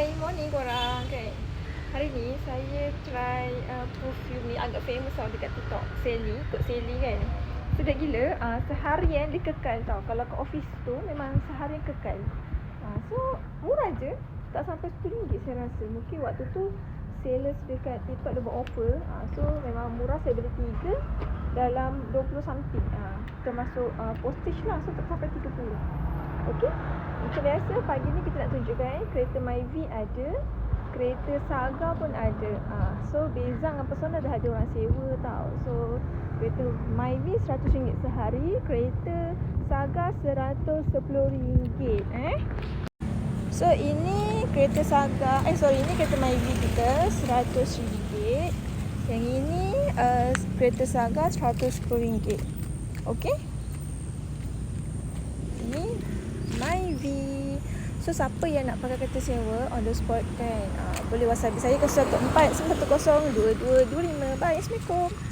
Hai, morning korang. Kan Hari ni saya try uh, perfume ni. Agak famous tau dekat TikTok. Sally, kot Sally kan? Sedap gila, uh, seharian dia kekal tau. Kalau kat office tu memang seharian kekal. Uh, So, murah je. Tak sampai RM10 saya rasa. Mungkin waktu tu sales dekat TikTok dia buat offer. Uh, So, memang murah. Saya beli tiga Dalam 20 something. Uh, Termasuk uh, postage lah, so tak sampai 30 Okay Macam biasa pagi ni kita nak tunjukkan eh, Kereta Myvi ada Kereta Saga pun ada. Ha, So Bezang dengan Persona dah ada orang sewa tau. So Kereta Myvi RM100 sehari Kereta Saga RM110 eh. So ini kereta Saga Eh sorry ini kereta Myvi kita RM100 Yang ini uh, kereta Saga RM110 Okay Ini Myvi. So siapa yang nak pakai kereta sewa on the spot kan? Uh, Boleh whatsapp. Saya 014 910 2225 Bye Assalamualaikum